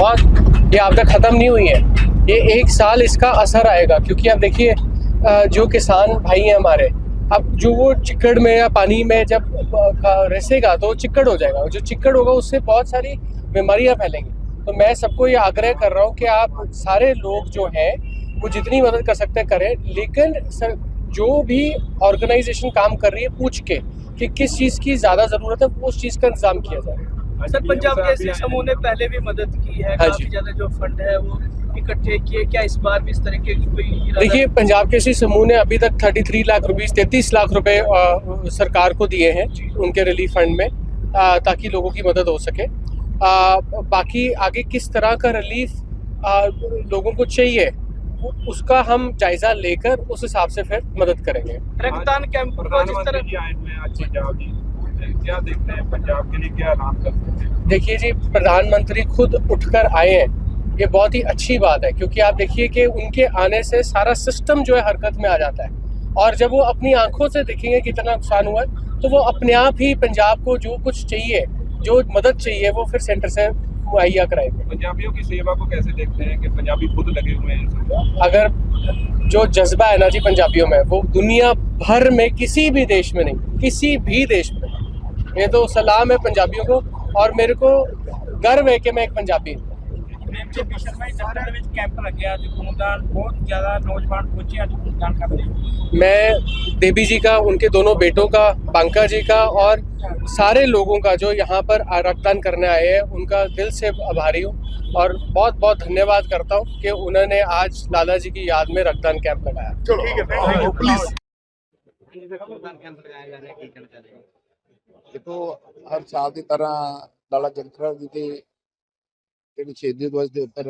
बहुत ये आपदा ख़त्म नहीं हुई है। ये एक साल इसका असर आएगा, क्योंकि आप देखिए जो किसान भाई हैं हमारे, अब जो वो चिक्कड़ में या पानी में जब रसेगा तो चिक्कड़ हो जाएगा। जो चिक्कड़ होगा, उससे बहुत सारी बीमारियाँ फैलेंगी। तो मैं सबको ये आग्रह कर रहा हूँ कि आप सारे लोग जो हैं, वो जितनी मदद कर सकते हैं करें। लेकिन सर, जो भी ऑर्गेनाइजेशन काम कर रही है, पूछ के कि किस चीज़ की ज़्यादा ज़रूरत है उस चीज़ का इंतज़ाम किया जाए। सर पंजाब केसरी समूह ने पहले भी मदद की है हाँ काफ़ी ज़्यादा जो फंड है वो इकट्ठे किए। क्या इस बार भी इस तरीके की कोई देखिए पंजाब केसरी समूह ने अभी तक 33 लाख रुपीस 33 लाख रुपए सरकार को दिए हैं उनके रिलीफ फंड में अ, ताकि लोगों की मदद हो सके। अ, बाकी आगे किस तरह का रिलीफ लोगों को चाहिए उसका हम जायजा लेकर उस हिसाब से फिर मदद करेंगे। रक्तदान कैंप को जिस तरह क्या देखते हैं? पंजाब के लिए क्या करते हैं? देखिए जी प्रधानमंत्री खुद उठकर आए हैं। ये बहुत ही अच्छी बात है क्योंकि आप देखिए कि उनके आने से सारा सिस्टम जो है हरकत में आ जाता है। और जब वो अपनी आँखों से देखेंगे कितना नुकसान हुआ है तो वो अपने आप ही पंजाब को जो कुछ चाहिए जो मदद चाहिए वो फिर सेंटर से मुहैया कराएँगे। पंजाबियों की सेवा को कैसे देखते हैं कि पंजाबी खुद लगे हुए हैं? अगर जो जज्बा है ना जी पंजाबियों में वो दुनिया भर में किसी भी देश में नहीं किसी भी देश में। ये तो सलाम है पंजाबियों को और मेरे को गर्व है कि मैं एक पंजाबी हूँ। मैं देवी जी का उनके दोनों बेटों का बांका जी का और सारे लोगों का जो यहाँ पर रक्तदान करने आए हैं उनका दिल से आभारी हूँ और बहुत बहुत धन्यवाद करता हूँ कि उन्होंने आज लाला जी की याद में रक्तदान कैंप लगाया। ठीक है ਦੇਖੋ ਹਰ ਸਾਲ ਦੀ ਤਰ੍ਹਾਂ ਲਾਲਾ ਜਗਤਰਾ ਜੀ ਦੇ ਜਿਹੜੀ ਸ਼ਹੀਦੀ ਦਿਵਸ ਦੇ ਉੱਪਰ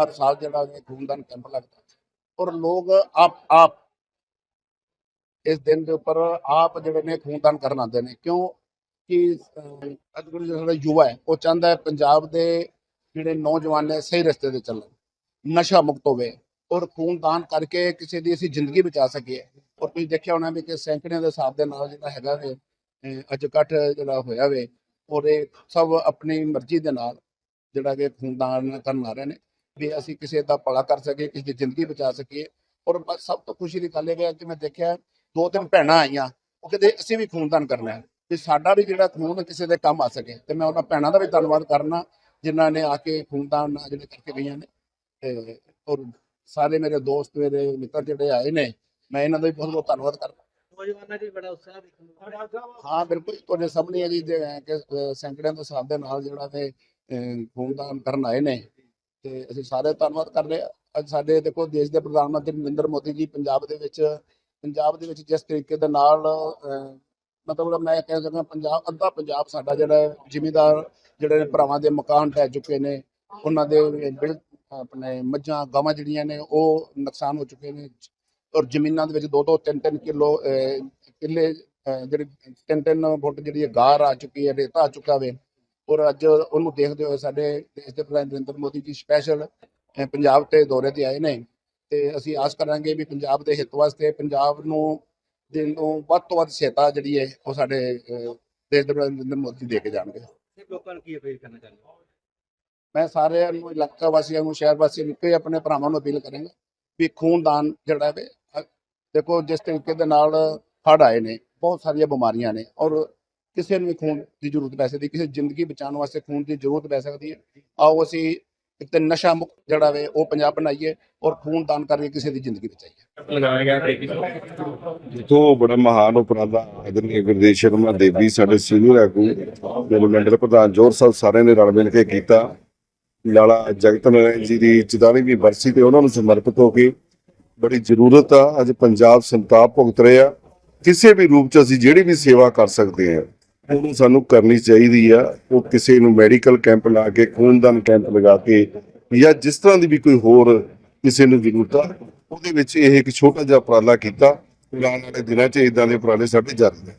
ਹਰ ਸਾਲ ਜਿਹੜਾ ਖੂਨਦਾਨ ਕੈਂਪ ਲੱਗਦਾ ਔਰ ਲੋਕ ਆਪ ਆਪ ਇਸ ਦਿਨ ਦੇ ਉੱਪਰ ਆਪ ਜਿਹੜੇ ਨੇ ਖੂਨਦਾਨ ਕਰਨ ਆਉਂਦੇ ਨੇ। ਕਿਉਂ? ਕਿ ਅਹ, ਅੱਜ ਕੱਲ੍ਹ ਜਿਹੜਾ ਸਾਡਾ ਯੁਵਾ ਹੈ ਉਹ ਚਾਹੁੰਦਾ ਹੈ ਪੰਜਾਬ ਦੇ ਜਿਹੜੇ ਨੌਜਵਾਨ ਨੇ ਸਹੀ ਰਸਤੇ ਤੇ ਚੱਲਣ ਨਸ਼ਾ ਮੁਕਤ ਹੋਵੇ ਔਰ ਖੂਨਦਾਨ ਕਰਕੇ ਕਿਸੇ ਦੀ ਅਸੀਂ ਜ਼ਿੰਦਗੀ ਬਚਾ ਸਕੀਏ। ਔਰ ਤੁਸੀਂ ਦੇਖਿਆ ਹੋਣਾ ਵੀ ਕਿ ਸੈਂਕੜਿਆਂ ਦੇ ਹਿਸਾਬ ਦੇ ਨਾਲ ਜਿਹੜਾ ਹੈਗਾ ਵੇ ਅੱਜ ਇਕੱਠ ਜਿਹੜਾ ਹੋਇਆ ਵੇ, ਔਰ ਇਹ ਸਭ ਆਪਣੀ ਮਰਜ਼ੀ ਦੇ ਨਾਲ ਜਿਹੜਾ ਕਿ ਖੂਨਦਾਨ ਕਰਨ ਆ ਰਹੇ ਨੇ, ਵੀ ਅਸੀਂ ਕਿਸੇ ਦਾ ਭਲਾ ਕਰ ਸਕੀਏ, ਕਿਸੇ ਦੀ ਜ਼ਿੰਦਗੀ ਬਚਾ ਸਕੀਏ। ਔਰ ਬਸ ਸਭ ਤੋਂ ਖੁਸ਼ੀ ਦੀ ਗੱਲ ਇਹ ਹੈ ਕਿ ਮੈਂ ਦੇਖਿਆ, ਦੋ ਤਿੰਨ ਭੈਣਾਂ ਆਈਆਂ, ਉਹ ਕਹਿੰਦੇ ਅਸੀਂ ਵੀ ਖੂਨਦਾਨ ਕਰਨਾ ਹੈ, ਵੀ ਸਾਡਾ ਵੀ ਜਿਹੜਾ ਖੂਨ ਕਿਸੇ ਦੇ ਕੰਮ ਆ ਸਕੇ। ਤੇ ਮੈਂ ਉਹਨਾਂ ਭੈਣਾਂ ਦਾ ਵੀ ਧੰਨਵਾਦ ਕਰਨਾ, ਜਿਨ੍ਹਾਂ ਨੇ ਆ ਕੇ ਖੂਨਦਾਨ ਜਿਹੜੇ ਕਰਕੇ ਗਈਆਂ ਨੇ। ਤੇ ਔਰ ਸਾਰੇ ਮੇਰੇ ਦੋਸਤ, ਮੇਰੇ ਮਿੱਤਰ ਜਿਹੜੇ ਆਏ ਨੇ, ਮੈਂ ਇਹਨਾਂ ਦਾ ਵੀ ਬਹੁਤ ਬਹੁਤ ਧੰਨਵਾਦ ਕਰਦਾ। ਨੌਜਵਾਨਾਂ 'ਚ ਬੜਾ ਉਤਸ਼ਾਹ ਦੇਖਣ ਨੂੰ ਹਾਂ ਬਿਲਕੁਲ ਤੁਹਾਡੇ ਸਾਹਮਣੇ ਹੈ ਜੀ ਜੇ ਕਿ ਅਹ, ਸੈਂਕੜਿਆਂ ਦੇ ਹਿਸਾਬ ਦੇ ਨਾਲ ਜਿਹੜਾ ਤੇ ਅਹ, ਖੂਨਦਾਨ ਕਰਨ ਆਏ ਨੇ। ਤੇ ਅਸੀਂ ਸਾਰੇ ਧੰਨਵਾਦ ਕਰਦੇ ਹਾਂ। ਅੱਜ ਸਾਡੇ ਦੇਖੋ ਦੇਸ਼ ਦੇ ਪ੍ਰਧਾਨ ਮੰਤਰੀ ਨਰਿੰਦਰ ਮੋਦੀ ਜੀ ਪੰਜਾਬ ਦੇ ਵਿੱਚ ਪੰਜਾਬ ਦੇ ਵਿੱਚ ਜਿਸ ਤਰੀਕੇ ਦੇ ਨਾਲ ਅਹ, ਮਤਲਬ ਮੈਂ ਕਹਿ ਸਕਦਾ ਪੰਜਾਬ ਅੱਧਾ ਪੰਜਾਬ ਸਾਡਾ ਜਿਹੜਾ ਜਿਮੀਦਾਰ ਜਿਹੜੇ ਨੇ ਭਰਾਵਾਂ ਦੇ ਮਕਾਨ ਢਹਿ ਚੁੱਕੇ ਨੇ ਉਹਨਾਂ ਦੇ ਬਿਲ ਆਪਣੇ ਮੱਝਾਂ ਗਾਵਾਂ ਜਿਹੜੀਆਂ ਨੇ ਉਹ ਨੁਕਸਾਨ ਹੋ ਚੁੱਕੇ ਨੇ। ਔਰ ਜ਼ਮੀਨਾਂ ਦੇ ਵਿੱਚ 2-2 3-3 ਕਿਲੋ ਕਿੱਲੇ ਜਿਹੜੀ ਤਿੰਨ ਤਿੰਨ ਫੁੱਟ ਜਿਹੜੀ ਗਾਰ ਆ ਚੁੱਕੀ ਹੈ ਰੇਤਾ ਆ ਚੁੱਕਾ ਵੇ। ਔਰ ਅੱਜ ਉਹਨੂੰ ਦੇਖਦੇ ਹੋਏ ਸਾਡੇ ਦੇਸ਼ ਦੇ ਪ੍ਰਧਾਨ ਨਰਿੰਦਰ ਮੋਦੀ ਜੀ ਸਪੈਸ਼ਲ ਪੰਜਾਬ ਤੇ ਦੌਰੇ ਤੇ ਆਏ ਨੇ। ਤੇ ਅਸੀਂ ਆਸ ਕਰਾਂਗੇ ਵੀ ਪੰਜਾਬ ਦੇ ਹਿੱਤ ਵਾਸਤੇ ਪੰਜਾਬ ਨੂੰ ਦੇ ਨੂੰ ਵੱਧ ਤੋਂ ਵੱਧ ਸਹਾਇਤਾ ਜਿਹੜੀ ਹੈ ਉਹ ਸਾਡੇ ਦੇਸ਼ ਦੇ ਪ੍ਰਧਾਨ ਨਰਿੰਦਰ ਮੋਦੀ ਦੇ ਕੇ ਜਾਣਗੇ। ਲੋਕਾਂ ਨੂੰ ਕੀ ਅਪੀਲ ਕਰਨਾ ਚਾਹੁੰਦੇ ਮੈਂ ਸਾਰਿਆਂ ਨੂੰ ਇਲਾਕਾ ਵਾਸੀਆਂ ਨੂੰ ਸ਼ਹਿਰ ਵਾਸੀਆਂ ਨੂੰ ਇੱਕੋ ਹੀ ਆਪਣੇ ਭਰਾਵਾਂ ਨੂੰ ਅਪੀਲ ਕਰਾਂਗਾ ਵੀ ਖੂਨਦਾਨ ਜਿਹੜਾ ਹੈ ਦੇਖੋ, ਜਿਸ ਤਰੀਕੇ ਦੇ ਨਾਲ ਹੜ ਆਏ ਨੇ, ਬਹੁਤ ਸਾਰੀਆਂ ਬਿਮਾਰੀਆਂ ਨੇ ਔਰ ਕਿਸੇ ਨੂੰ ਵੀ ਖੂਨ ਦੀ ਜ਼ਰੂਰਤ ਪੈ ਸਕਦੀ, ਕਿਸੇ ਜ਼ਿੰਦਗੀ ਬਚਾਉਣ ਵਾਸਤੇ ਖੂਨ ਦੀ ਜ਼ਰੂਰਤ ਪੈ ਸਕਦੀ ਹੈ। ਆਓ ਅਸੀਂ ਇੱਕ ਤੇ ਨਸ਼ਾ ਮੁਕਤ ਜਿਹੜਾ ਵੇ, ਉਹ ਪੰਜਾਬ ਬਣਾਈਏ ਔਰ ਖੂਨ ਦਾਨ ਕਰਕੇ ਕਿਸੇ ਦੀ ਜ਼ਿੰਦਗੀ ਬਚਾਈਏ। ਲਗਾਇਆ ਗਿਆ ਬੇਬੀ ਜਿੱਥੋਂ ਬੜਾ ਮਹਾਨ ਉਪਰਾਲਾ ਆਦਰਨੀ ਗੁਰਦੇਵ ਸ਼ਰਮਾ ਦੇਵੀ ਸਾਡੇ ਸੀਨੀਅਰ ਆਗੂ ਮੇਰੇ ਪ੍ਰਧਾਨ ਜੋਰ ਸਾਹਿਬ ਸਾਰਿਆਂ ਨੇ ਰਲ ਮਿਲ ਕੇ ਕੀਤਾ। ਲਾਲਾ ਜਗਤ ਨਾਰਾਇਣ ਜੀ ਦੀ 44ਵੀਂ ਬਰਸੀ ਤੇ ਉਹਨਾਂ ਨੂੰ ਸਮਰਪਿਤ ਹੋ ਕੇ ਬੜੀ ਜ਼ਰੂਰਤ ਆ। ਅੱਜ ਪੰਜਾਬ ਸੰਤਾਪ ਭੁਗਤ ਰਿਹਾ ਕਿਸੇ ਵੀ ਰੂਪ ਚ ਅਸੀਂ ਜਿਹੜੀ ਵੀ ਸੇਵਾ ਕਰ ਸਕਦੇ ਹਾਂ ਉਹਨੂੰ ਸਾਨੂੰ ਕਰਨੀ ਚਾਹੀਦੀ ਆ। ਉਹ ਕਿਸੇ ਨੂੰ ਮੈਡੀਕਲ ਕੈਂਪ ਲਾ ਕੇ, ਖੂਨਦਾਨ ਕੈਂਪ ਲਗਾ ਕੇ ਜਾਂ ਜਿਸ ਤਰ੍ਹਾਂ ਦੀ ਵੀ ਕੋਈ ਹੋਰ ਕਿਸੇ ਨੂੰ ਜ਼ਰੂਰਤ ਆ, ਉਹਦੇ ਵਿੱਚ ਇਹ ਇੱਕ ਛੋਟਾ ਜਿਹਾ ਉਪਰਾਲਾ ਕੀਤਾ। ਆਉਣ ਵਾਲੇ ਦਿਨਾਂ 'ਚ ਇਦਾਂ ਦੇ ਉਪਰਾਲੇ ਸਾਡੇ ਜਾਰੀ ਨੇ